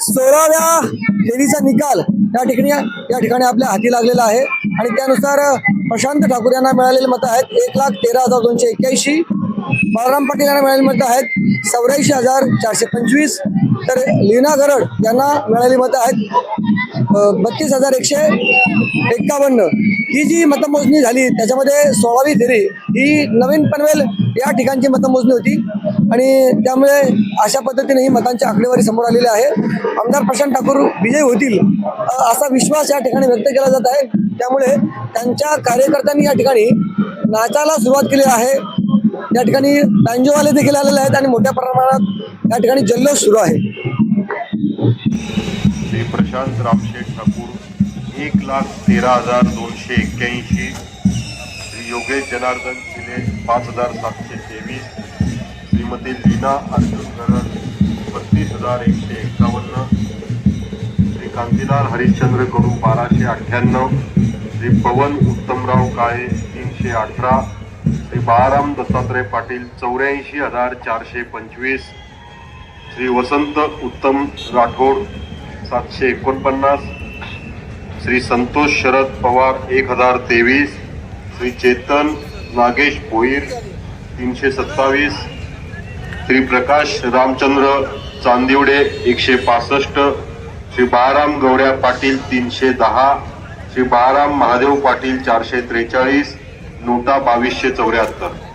सोळाव्या फेरीचा निकाल या ठिकाणी या ठिकाणी आपल्या हाती लागलेला आहे. आणि त्यानुसार प्रशांत ठाकूर यांना मिळालेली मतं आहेत. एक लाख तेरा हजार दोनशे एक्क्याऐंशी. बाळराम पाटील यांना मिळालेली मतं आहेत. चौऱ्याऐंशी हजार चारशे पंचवीस. तर लीना गरड यांना मिळाली मतं आहेत बत्तीस हजार एकशे एक्कावन्न. ही जी मतमोजणी झाली त्याच्यामध्ये सोळावी फेरी ही नवीन पनवेल या ठिकाणची मतमोजणी होती. आणि त्यामुळे अशा पद्धतीने ही मतांची आकडेवारी समोर आलेली आहे आमदार प्रशांत ठाकूर विजयी होतील असा विश्वास या ठिकाणी व्यक्त केला जात आहे. त्यामुळे त्यांच्या कार्यकर्त्यांनी या ठिकाणी नाचायला सुरुवात केली आहे. या ठिकाणी बँजोवाले देखील आलेले आहेत आणि मोठ्या प्रमाणात या ठिकाणी जल्लोष सुरू आहे. श्री प्रशांत रामशेठ ठाकूर एक लाख तेरा हजार दोनशे एक्क्याऐंशी. श्री योगेश जनार्दन शिले पाच हजार सातशे तेवीस. श्रीमती लीना अर्जुन गरड बत्तीस हजार एकशे एक्कावन्न. श्री कांतीलाल हरिश्चंद्र कडू बाराशे अठ्ठ्याण्णव. श्री पवन उत्तमराव काळे तीनशे अठरा. श्री बाळाराम दत्तात्रय पाटील चौऱ्याऐंशी हजार चारशे पंचवीस. श्री वसंत उत्तम राठोड सातशे एकोणपन्नास. श्री संतोष शरद पवार एक हजार तेवीस. श्री चेतन नागेश भोईर तीनशे सत्तावीस. श्री प्रकाश रामचंद्र चांदिवडे एकशे पासष्ट. श्री बाळाराम गवड्या पाटील तीनशे दहा. श्री बाळाराम महादेव पाटील चारशे त्रेचाळीस. नोटा बावीसशे चौऱ्याहत्तर.